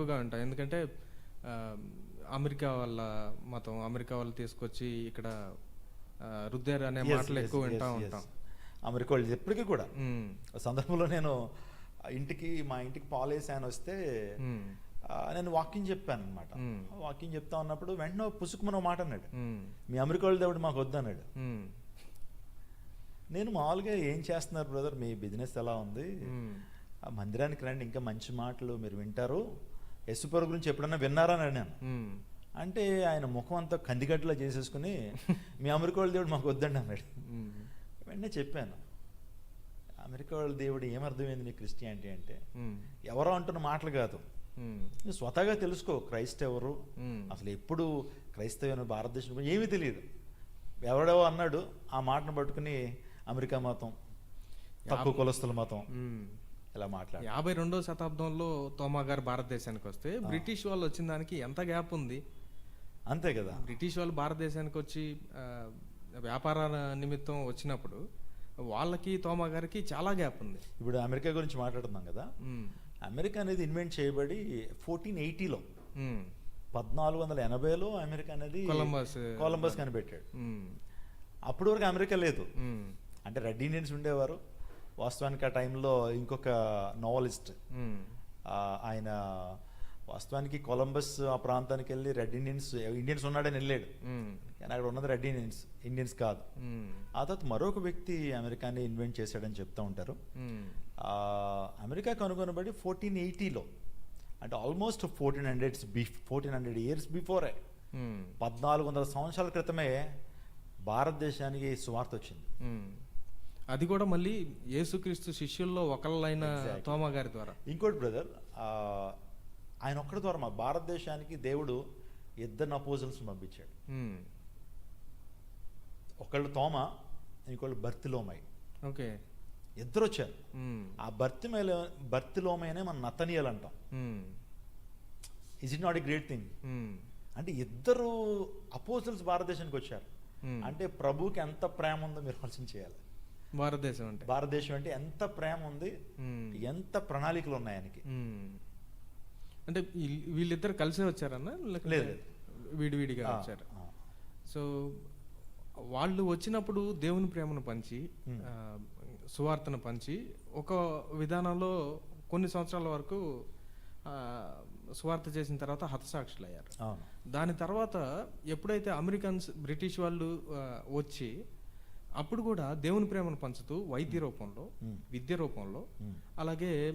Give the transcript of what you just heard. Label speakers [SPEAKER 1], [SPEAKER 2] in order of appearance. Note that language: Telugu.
[SPEAKER 1] ఎక్కువగా ఉంటాం. ఎందుకంటే అమెరికా వాళ్ళ మతం అమెరికా వాళ్ళు తీసుకొచ్చి ఇక్కడ రుద్దారు అనే మాటలు ఎక్కువ వింటా. ఉంటాం.
[SPEAKER 2] అమెరికా వాళ్ళు ఎప్పటికీ కూడా. సందర్భంలో నేను ఇంటికి మా ఇంటికి పాలేసి ఆయన వస్తే నేను వాకింగ్ చెప్పాను అనమాట. వాకింగ్ చెప్తా ఉన్నప్పుడు వెంటనే పుసుకుమని మాట అన్నాడు. మీ అమెరికా వాళ్ళ దేవుడు మాకు వద్దన్నాడు. నేను మామూలుగా ఏం చేస్తున్నారు బ్రదర్? మీ బిజినెస్ ఎలా ఉంది? ఆ మందిరానికి రండి ఇంకా మంచి మాటలు మీరు వింటారు. యశుపర్ గురించి ఎప్పుడన్నా విన్నారా అని అడిగాను. అంటే ఆయన ముఖం అంతా కందిగడ్డలా చేసేసుకుని మీ అమెరికా వాళ్ళ దేవుడు మాకు వద్దండి అన్నాడు. వెంటనే చెప్పాను. అమెరికా వాళ్ళ దేవుడు ఏమర్థమైంది నీ క్రిస్టియానిటీ అంటే ఎవరో అంటున్న మాటలు కాదు. నువ్వు స్వతహాగా తెలుసుకో క్రైస్ట్ ఎవరు. అసలు ఎప్పుడు క్రైస్తవ భారతదేశం ఏమీ తెలియదు. ఎవడో అన్నాడు ఆ మాటను పట్టుకుని అమెరికా మతం తక్కువ కులస్తుల మతం. ఇలా మాట్లాడు
[SPEAKER 1] యాభై రెండో శతాబ్దంలో తోమా గారు భారతదేశానికి వస్తే బ్రిటిష్ వాళ్ళు వచ్చిన దానికి ఎంత గ్యాప్ ఉంది?
[SPEAKER 2] అంతే కదా.
[SPEAKER 1] బ్రిటిష్ వాళ్ళు భారతదేశానికి వచ్చి వ్యాపార నిమిత్తం వచ్చినప్పుడు వాళ్ళకి తోమా గారికి చాలా గ్యాప్ ఉంది.
[SPEAKER 2] ఇప్పుడు అమెరికా గురించి మాట్లాడుతున్నాం కదా. అమెరికా అనేది ఇన్వెంట్ చేయబడి ఫోర్టీన్ ఎయిటీలో పద్నాలుగు వందల ఎనభైలో అమెరికా అనేది
[SPEAKER 1] కొలంబస్
[SPEAKER 2] కొలంబస్ కనిపెట్టాడు. అప్పటి వరకు అమెరికా లేదు. అంటే రెడ్ ఇండియన్స్ ఉండేవారు. వాస్తవానికి ఆ టైంలో ఇంకొక నోవలిస్ట్
[SPEAKER 1] ఉమ్,
[SPEAKER 2] ఆయన వాస్తవానికి కొలంబస్ ఆ ప్రాంతానికి వెళ్ళి రెడ్ ఇండియన్స్ ఇండియన్స్ ఉన్నాడని వెళ్ళాడు.
[SPEAKER 1] ఉమ్,
[SPEAKER 2] కానీ అక్కడ ఉన్నది రెడ్ ఇండియన్స్ ఇండియన్స్ కాదు.
[SPEAKER 1] ఉమ్,
[SPEAKER 2] ఆ తర్వాత మరొక వ్యక్తి అమెరికాని ఇన్వెంట్ చేశాడని చెప్తూ ఉంటారు. అమెరికా కనుగొనబడి ఫోర్టీన్ ఎయిటీలో అంటే almost fourteen hundreds be fourteen hundred years before పద్నాలుగు వందల సంవత్సరాల క్రితమే భారతదేశానికి సువార్త వచ్చింది.
[SPEAKER 1] అది కూడా మళ్ళీ యేసుక్రీస్తు శిష్యుల్లో ఒకళ్ళైన. తోమా గారి ద్వారా.
[SPEAKER 2] ఇంకోటి బ్రదర్ ఆయన ఒక్కడి ద్వారా మా భారతదేశానికి దేవుడు ఇద్దరు అపోజల్స్ పంపించాడు. ఒకళ్ళు తోమ ఇంకోళ్ళు బర్తిలోమై.
[SPEAKER 1] ఓకే.
[SPEAKER 2] ఇద్దరు వచ్చారు ఆ బర్తిమేల బర్తిలోమైనే మనం నతనియల్ అంటాం. Is it not a great thing అంటే ఇద్దరు అపోజల్స్ భారతదేశానికి వచ్చారు. అంటే ప్రభుకి ఎంత ప్రేమ ఉందో మీరు ఆలోచన చేయాలి.
[SPEAKER 1] భారతదేశం అంటే.
[SPEAKER 2] భారతదేశం అంటే ఎంత ప్రేమ ఉంది ఎంత ప్రణాళికలు ఉన్నాయి ఆయనకి.
[SPEAKER 1] అంటే వీళ్ళ- వీళ్ళిద్దరు కలిసే వచ్చారన్నా?
[SPEAKER 2] లేదు.
[SPEAKER 1] విడివిడిగా వచ్చారు. సో వాళ్ళు వచ్చినప్పుడు దేవుని ప్రేమను పంచి సువార్తను పంచి ఒక విధానంలో కొన్ని సంవత్సరాల వరకు ఆ, సువార్త చేసిన తర్వాత హతసాక్షులు అయ్యారు దాని తర్వాత ఎప్పుడైతే అమెరికన్స్ బ్రిటిష్ వాళ్ళు వచ్చి అప్పుడు కూడా దేవుని ప్రేమను పంచుతూ వైద్య రూపంలో. విద్య రూపంలో. అలాగే